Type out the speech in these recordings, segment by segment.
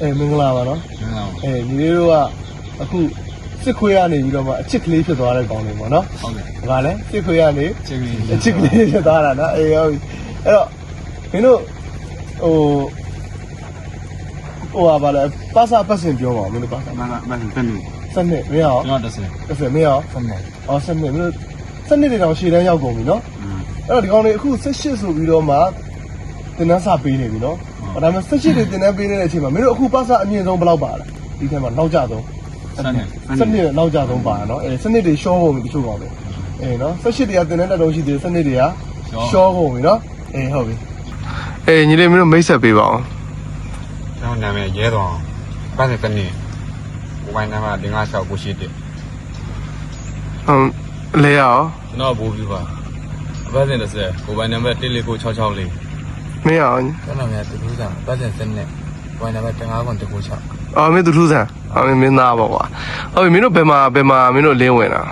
အဲမင်္ဂလာပါနော်ဟုတ်လားအဲညီလေးတို့ကအခုစစ်ခွေးကနေပြီးတော့မှအချစ်ကလေးဖြစ်သွားတဲ့ကောင်တွေပေါ့နော်ဟုတ်ကဲ့ဒါကလည်းစစ်ခွေးကနေချစ်ပြီးအချစ်ကလေးဖြစ်သွားတာနော်အေးဟုတ်ပြီအဲ့တော့မင်းတို့ဟိုဟိုဟာဗာလဲပါစာပတ်စင်ပြောပါဦးမင်းတို့ပါစာမမမတန်းနေစနစ်မင်းရောကျွန်တော်တစ်ဆယ်တစ်စက်မင်းရောဆက်နေအော်စနစ်မင်းတို့စနစ်တွေတော့ရှေ့တန်းရောက်ကုန်ပြီနော်อืมအဲ့တော့ဒီကောင်တွေအခု18ဆိုပြီးတော့မှ တင်နန်းစာပေးနေပြီနော်။ဒါပေမဲ့18တွေတင်နန်းပေးနေတဲ့အချိန်မှာမင်းတို့အခုပါစာအမြင့်ဆုံးဘယ်လောက်ပါလဲ။ဒီထဲမှာနောက်ကျဆုံးဆက်နေစနစ်နဲ့နောက်ကျဆုံးပါနော်။အဲစနစ်တွေရှော့ကုန်ပြီတချို့ကောင်တွေ။အေးနော်18တွေကတင်နန်းတက်တော့ရှိသေးတယ်စနစ်တွေကရှော့ကုန်ပြီနော်။အေးဟုတ်ပြီ။အေးညီလေးမင်းတို့မိတ်ဆက်ပေးပါအောင်ကျွန်တော်နာမည်ရဲတော်ပတ်စင်တနေဝိုင်းနာမတင်ငါဆောက်ကိုရှိတယ်။ဟုတ်လေရောကျွန်တော်ဘူပြီးပါအပတ်စဉ်30ကိုပိုင်နံပါတ်14964 မင်းရောကျွန်တော်များတူတူဆောင်ပတ်စင်စနစ်ဝိုင်းနံပါတ်15ခွန်တကူ6အော်မင်းသူထူးဆန်။အော်မင်းမင်းသားပေါ့ကွာ။ဟုတ်ပြီမင်းတို့ဘယ်မှာဘယ်မှာမင်းတို့လင်းဝင်တာ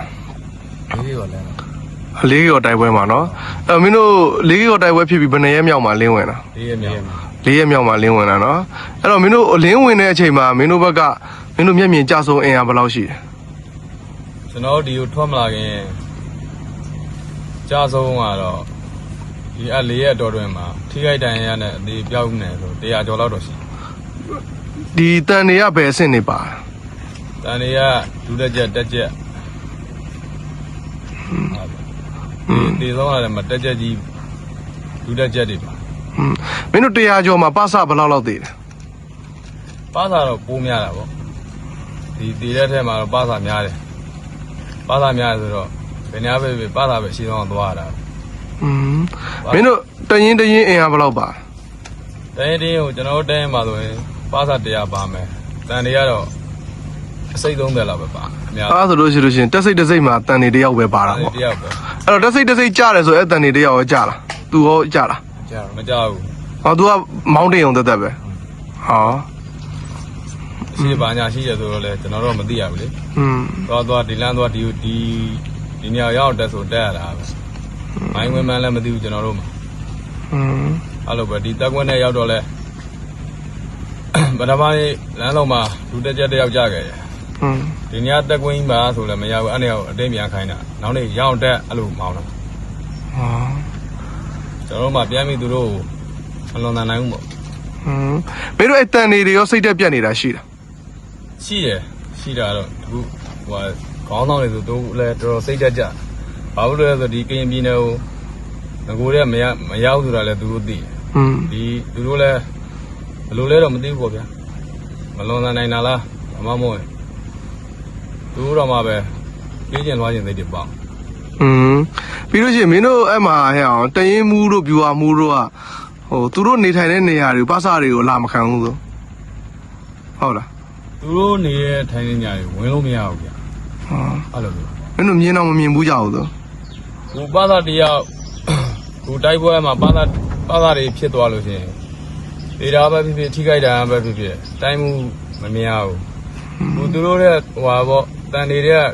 ဒီလိုလည်း။လေးကျော်တိုက်ပွဲမှာနော်။အဲမင်းတို့လေးကျော်တိုက်ပွဲဖြစ်ပြီးဘယ်နှစ်ရက်မြောက်မှာလင်းဝင်တာ။ဒီရမြောက်လေးရက်မြောက်မှာလင်းဝင်တာနော်အဲ့တော့မင်းတို့လင်းဝင်တဲ့အချိန်မှာမင်းတို့ဘက်ကမင်းတို့မျက်မြင်ကြဆုံးအင်အားဘယ်လောက်ရှိလဲကျွန်တော်ဒီကိုထွက်မလာခင်ကြာဆုံးကတော့ ဒီအလေးရက်တော်တွင်မှာထိခိုက်ဒဏ်ရာနဲ့အသေးပြောက်နေဆို100ကျော်လောက်တော့ရှိဒီတန်တွေကဘယ်အဆင့်နေပါတန်တွေကဒုတက်ချက်တက်ချက်ဒီဒီဆုံးရတယ်မတက်ချက်ကြီးဒုတက်ချက်တွေပါဟွန်းမင်းတို့တရားကျော်မှာပါစဘယ်လောက်လောက်သေးတယ်ပါစာတော့ပိုးများတာပေါ့ဒီတည်တဲ့ထဲမှာတော့ပါစာများတယ်ပါစာများတယ်ဆိုတော့ဘယ်များပဲပဲပါစာပဲရှင်းအောင်သွားရတာ ဟွန်းမင်းတို့တရင်တရင်အင်အားဘယ်လောက်ပါတိုင်းတင်းကိုကျွန်တော်တို့တိုင်းမှာဆိုရင်ပါစာ100ပါမယ်တန်တွေကတော့အစိတ်30လောက်ပဲပါအများအားဆိုလို့ရှိလို့ရှိရင်တက်စိတ်တက်စိတ်မှာတန်တွေတယောက်ပဲပါတာတန်ပေါ့တယောက်ပဲအဲ့တော့တက်စိတ်တက်စိတ်ကြားတယ်ဆိုအဲ့တန်တွေတယောက်ရောကြားလားသူရောကြားလားကြာတော့မကြောက်ဘူးဟောသူကမောင်းတင်အောင်တက်တက်ပဲဟောရှိပါညာရှိရဆိုတော့လေကျွန်တော်တို့မသိရဘူးလေဟွန်းသွားသွားဒီလမ်းသွားဒီဒီဒီနေရာရောက်တက်ဆိုတက်ရတာပဲ မိုင်းဝင်မှန်းလည်းမသိဘူးကျွန်တော်တို့မှာဟွန်းအဲ့လိုပဲဒီတက်ကွန်းနဲ့ရောက်တော့လဲဗဒမိုင်းလမ်းလုံးမှာလူတက်ချက်တယောက်ကြခဲ့တယ်ဟွန်းဒီညတက်ကွင်းကြီးမှာဆိုလည်းမရဘူးအဲ့နေရာကိုအတင်းပြန်ခိုင်းတာနောက်နေ့ရောက်တက်အဲ့လိုမောင်းတာဟောကျွန်တော်တို့မှပြန်ပြီးသူတို့မလွန်နိုင်ဘူးပေါ့ဟွန်းမင်းတို့အဲ့တန်တွေတွေရောစိတ်တက်ပြတ်နေတာရှိတာရှိတယ်ရှိတာတော့ဒီခုဟိုခေါင်းဆောင်တွေဆိုသူလည်းတော်တော်စိတ်ကြကြ ဘာလို့လဲဆိုဒီကရင်ပြည်နယ်ကိုငကိုတဲ့မရမရောက်ဆိုတာလည်းသူတို့သိတယ်ဟွန်းဒီသူတို့လည်းဘယ်လိုလဲတော့မသိဘူးပေါ့ဗျာမလွန်နိုင်တာလားအမမို့သူတို့တော့မှပဲပြေးကျင်သွားကျင်သိတယ်ပေါ့อืมပြီးလို့ရှိရင်မင်းတို့အဲ့မှာဟဲ့အောင်တရင်မူးတို့ပြူဟာမူးတို့ကဟိုသူတို့နေထိုင်တဲ့နေရာတွေပါစာတွေကိုလာမခံဘူးဆိုဟုတ်လားသူတို့နေတဲ့ထိုင်းနေညာတွေဝင်လို့မရဘူးဗျာဟောအဲ့လိုမျိုးမင်းတို့မြင်တော့မမြင်ဘူးကြဘူးဆို ဟိုပါသာတယောက်ဟိုတိုက်ပွဲမှာပါသာပါသာတွေဖြစ်သွားလို့ရှိရင်ဒေတာပဲဖြစ်ဖြစ်ထိခိုက်တာပဲဖြစ်ဖြစ်တိုင်းမှုမမြင်ရဘူးဟိုသူတို့ရဲ့ဟိုဟာပေါ့တန်နေတဲ့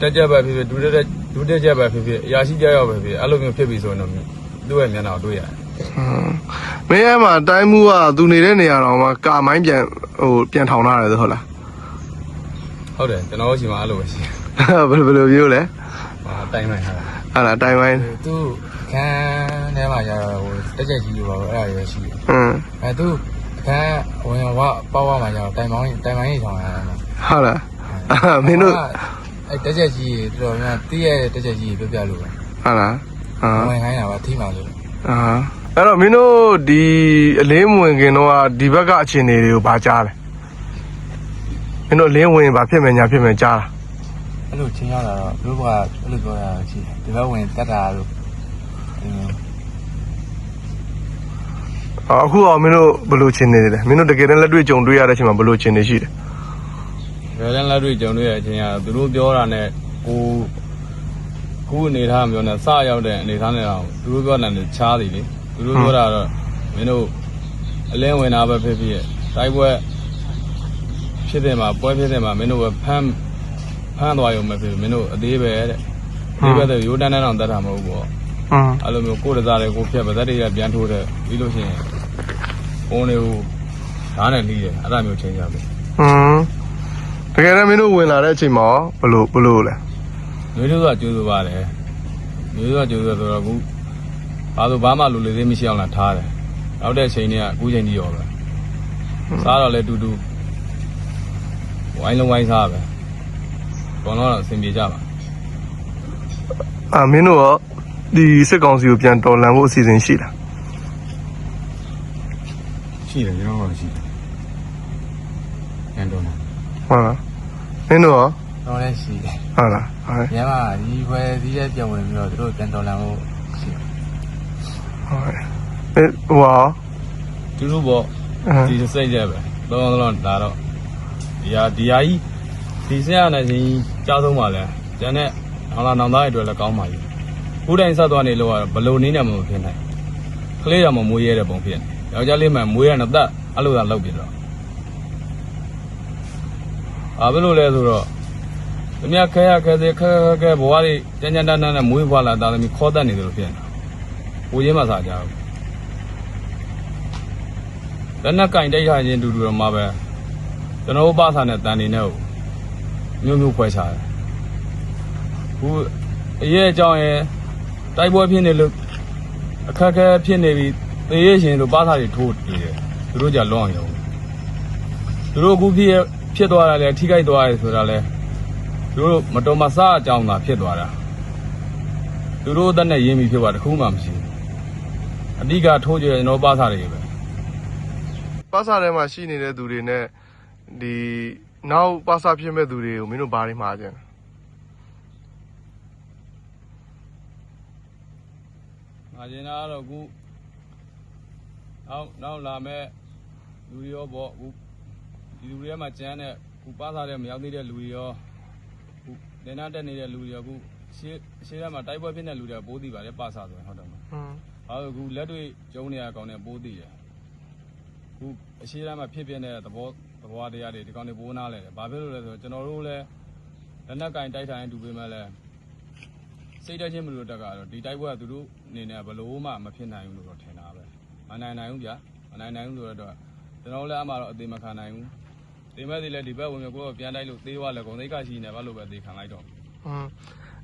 တက်ကြက်ပဲဖြစ်ဖြစ်ဒုတက်ဒုတက်ကြက်ပဲဖြစ်ဖြစ်အရာရှိကြရောက်ပဲဖြစ်ဖြစ်အဲ့လိုမျိုးဖြစ်ပြီဆိုရင်တော့သူ့ရဲ့မျက်နှာကိုတွေ့ရတယ်ဟမ်မင်းအဲ့မှာတိုင်းမူးကသူနေတဲ့နေရာတော်မှာကာမိုင်းပြန်ဟိုပြန်ထောင်ထားတယ်ဆိုဟုတ်လားဟုတ်တယ်ကျွန်တော်တို့ရှိမှအဲ့လိုပဲရှိတယ်ဘယ်လိုဘယ်လိုပြောလဲဟာတိုင်းမှန်ထားတာ ဟာလားတိုင်းမိုင်းသူခန်းထဲမှာကျတော့ဟိုတက်ချက်ကြီးလိုပါတော့အဲ့ဒါရရှိတယ်ဟမ်အဲသူခန်းဝင်ဝပေါ့ဝမှာကျတော့တိုင်မောင်းတိုင်မောင်းကြီးဆောင်ရတာဟုတ်လားအာမင်းတို့အဲတက်ချက်ကြီးတော်တော်များတည့်ရဲ့တက်ချက်ကြီးပြပြလို့ပဲဟုတ်လားအာဝင်ခိုင်းတာပါထိမှလို့အာအဲ့တော့မင်းတို့ဒီအလင်းမဝင်ခင်တော့ကဒီဘက်ကအခြေအနေတွေကိုဗာကြားတယ်မင်းတို့အလင်းဝင်ဗာဖြစ်မယ်ညာဖြစ်မယ်ကြားလား အဲ့လိုချင်းရတာတော့ဘုရားကအဲ့လိုပြောတာရှိတယ်ဒီဘက်ဝင်တက်တာလို့အင်းအော်အခုအောင်မင်းတို့ဘယ်လိုချင်းနေလဲမင်းတို့တကယ်တမ်းလက်တွေ့ကြုံတွေ့ရတဲ့အချိန်မှာဘယ်လိုချင်းနေရှိတယ်ဘယ်လန်းလက်တွေ့ကြုံတွေ့ရတဲ့အချိန်ကသူတို့ပြောတာနဲ့ကိုကိုအနေထားမျိုးနဲ့စရောက်တဲ့အနေထားနဲ့တော့သူတို့ပြောတာနဲ့ချားသည်လေသူတို့ပြောတာတော့မင်းတို့အလင်းဝင်တာပဲဖြစ်ဖြစ်တိုက်ပွဲဖြစ်တယ်မှာပွဲဖြစ်တယ်မှာမင်းတို့ပဲဖမ်း ဖမ်းသွားရုံပဲဖြစ်ဖြစ်မင်းတို့အသေးပဲတဲ့ဒီဘက်တော့ရိုးတန်းတန်းအောင်တတ်တာမဟုတ်ဘူးပေါ့ဟွန်းအဲ့လိုမျိုးကိုယ်တစားတွေကိုဖြတ်ပါသက်တွေကပြန်ထိုးတယ်ပြီးလို့ရှိရင်ဘုံတွေကိုဖဓာတ်နဲ့လှီးတယ်အဲ့ဒါမျိုးချင်းကြပဲဟွန်းတကယ်တော့မင်းတို့ဝင်လာတဲ့အချိန်မှာရောဘလို့ဘလို့လဲမျိုးတို့ကကျိုးဆိုပါတယ်မျိုးတို့ကကျိုးဆိုဆိုတော့အခုဘာလို့ဘာမှလူလေးသေးမရှိအောင်လားထားတယ်နောက်တဲ့အချိန်တွေကအခုချိန်ကြီးရောပဲစားတော့လဲတူတူဝိုင်းလုံးဝိုင်းစားပဲ ဘောလုံးတော့အဆင်ပြေကြပါအာမင်းတို့ရောဒီစစ်ကောင်စီကိုပြန်တော်လှန်ဖို့အစီအစဉ်ရှိလားရှိတယ်ကျွန်တော်ကရှိတယ်ပြန်တော့မှာဟုတ်လားမင်းတို့ရောတော့လည်းရှိတယ်ဟုတ်လားဟုတ်ညမှာဒီဘွယ်ဒီရက်ပြန်ဝင်ပြီးတော့သူတို့ပြန်တော်လာဖို့ရှိတယ်ဟုတ်အဲဟိုဟာတူတူပေါ့အင်းဒီစိတ်ကြပဲလောလောလောဒါတော့ဒီဟာဒီဟာကြီး ဒီစရနဲ့ချင်းကြားဆုံးပါလဲကျန်တဲ့အောင်လာနောင်သားတွေအတွက်လည်းကောင်းပါပြီခုတိုင်းဆက်သွားနေလို့ကတော့ဘလို့နင်းနေမှမဖြစ်နိုင်ကလေးတော်မှမွေးရတဲ့ပုံဖြစ်နေယောက်ျားလေးမှမွေးရတဲ့တက်အဲ့လိုသာလောက်ပြတော့အာဘယ်လိုလဲဆိုတော့တမခဲရခဲသေးခဲခဲခဲဘဝတွေကြမ်းကြမ်းတမ်းတမ်းနဲ့မွေးဖွာလာတာသမီးခေါ်တတ်နေတယ်လို့ဖြစ်နေတာ။ကိုရင်းမစားကြဘူး။လက်နက်ကင်တိုက်ထားခြင်းတူတူတော့မှပဲကျွန်တော်တို့ပါစာနဲ့တန်နေနဲ့ မျိုးမျိုးခွဲခြားတယ်။ခုအရေးအကြောင်းရဲ့တိုက်ပွဲဖြစ်နေလို့အခက်အခဲဖြစ်နေပြီသေရရှင်တို့ပါစာတွေထိုးနေတယ်။သူတို့ကြလွန်အောင်ရုံ။သူတို့အခုဖြစ်ဖြစ်သွားတာလေထိခိုက်သွားတယ်ဆိုတာလေသူတို့မတော်မဆအကြောင်းသာဖြစ်သွားတာ။သူတို့အသက်နဲ့ရင်းပြီးဖြစ်သွားတခုမှမရှိဘူး။အဓိကထိုးကြကျွန်တော်ပါစာတွေပဲပါစာထဲမှာရှိနေတဲ့သူတွေနဲ့ဒီ နောက်ပါစာဖြစ်မဲ့သူတွေကိုမင်းတို့ဘာတွေမှားကြလဲ။ငါကျင်တာကတော့အခုနောက်နောက်လာမဲ့လူတွေရောပေါ့အခုဒီလူတွေထဲမှာကျန်းတဲ့ခုပါစားတဲ့မရောက်သေးတဲ့လူတွေရောခုနေနာတက်နေတဲ့လူတွေရောအခုရှေ့ရှေ့ထဲမှာတိုက်ပွဲဖြစ်တဲ့လူတွေကပိုးတည်ပါလေပါစားဆိုရင်ဟုတ်တယ်မလားဟွန်း။ဘာလို့အခုလက်တွေ့ကျုံနေရကောင်နဲ့ပိုးတည်တယ်။ခုအရှေ့ထဲမှာဖြစ်ပြနေတဲ့သဘော သဘောတရားတွေဒီကောင်တွေပိုးနာလဲတယ်။ဘာဖြစ်လို့လဲဆိုတော့ကျွန်တော်တို့လည်းလက်နက်ကင်တိုက်ထိုင်တူပေးမဲ့လဲစိတ်တချင်းမလို့တက်ကတော့ဒီတိုက်ပွဲကသူတို့အနေနဲ့ဘလို့မှမဖြစ်နိုင်ဘူးလို့တော့ထင်တာပဲ။မနိုင်နိုင်ဘူးဗျာ။မနိုင်နိုင်ဘူးဆိုတော့ကျွန်တော်လည်းအမှတော့အသေးမခံနိုင်ဘူး။တေမဲ့တွေလည်းဒီဘက်ဝင်ကိုပြန်တိုက်လို့သေးသွားလဲဂုံသိက္ခရှိနေဘာလို့ပဲသေခံလိုက်တော့ဟွန်း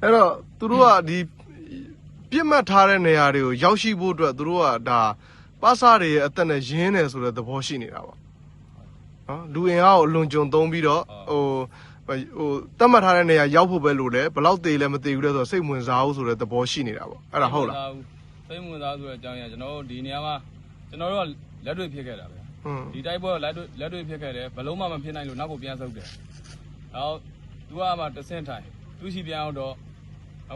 အဲ့တော့သူတို့ကဒီပြစ်မှတ်ထားတဲ့နေရာတွေကိုရောက်ရှိဖို့အတွက်သူတို့ကဒါပါစာတွေရဲ့အသက်နဲ့ရင်းနေဆိုတဲ့သဘောရှိနေတာပေါ့ နော်လူအင်အားကိုအလွန်ကြုံသုံးပြီးတော့ဟိုဟိုတတ်မှတ်ထားတဲ့နေရာရောက်ဖို့ပဲလို့လဲဘယ်လောက်သေးလဲမသေးဘူးလဲဆိုတော့စိတ်ဝင်စားဖို့ဆိုတဲ့သဘောရှိနေတာပေါ့အဲ့ဒါဟုတ်လားစိတ်ဝင်စားဆိုတဲ့အကြောင်းရကျွန်တော်တို့ဒီနေရာမှာကျွန်တော်တို့ကလက်တွေ့ဖြစ်ခဲ့တာပဲဟွန်းဒီတိုက်ပွဲကိုလက်တွေ့လက်တွေ့ဖြစ်ခဲ့တယ်ဘလုံးမှမဖြစ်နိုင်လို့နောက်ကိုပြန်ဆုပ်တယ်နောက်သူကမှတဆင့်ထိုင်သူရှိပြန်အောင်တော့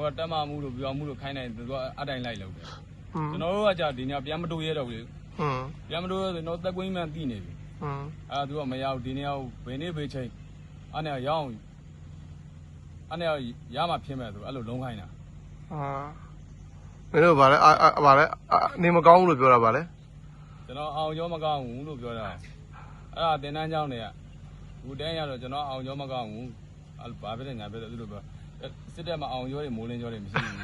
ဟိုတက်မမှုလို့ပြောင်းမှုလို့ခိုင်းနိုင်သူကအတိုင်းလိုက်လုပ်တယ်ဟွန်းကျွန်တော်တို့ကကြာဒီနေရာပြန်မတိုးရတော့ဘူးလေဟွန်းပြန်မတိုးရဆိုတော့တက်ကွင်းမှန်တိနေပြီဟွန်း အဲသူကမရောက်ဒီနေရာကိုဘယ်နေ့ဘယ်ချိန်အဲ့နေရာရောက်အောင်အဲ့နေရာရမှဖြစ်မဲ့သူအဲ့လိုလုံးခိုင်းတာ အာမင်းတို့ဗာလဲအာအာဗာလဲအာနေမကောင်းဘူးလို့ပြောတာဗာလဲ ကျွန်တော်အောင်ကျော်မကောင်းဘူးလို့ပြောတာအဲ့ဒါတင်တန်းเจ้าနေကဘူတန်းရတော့ကျွန်တော်အောင်ကျော်မကောင်းဘူးအဲ့ဘာဖြစ်လဲညာဖြစ်တယ်သူတို့ပြောစစ်တက်မှာအောင်ကျော်တွေမိုးလင်းကျော်တွေမရှိဘူး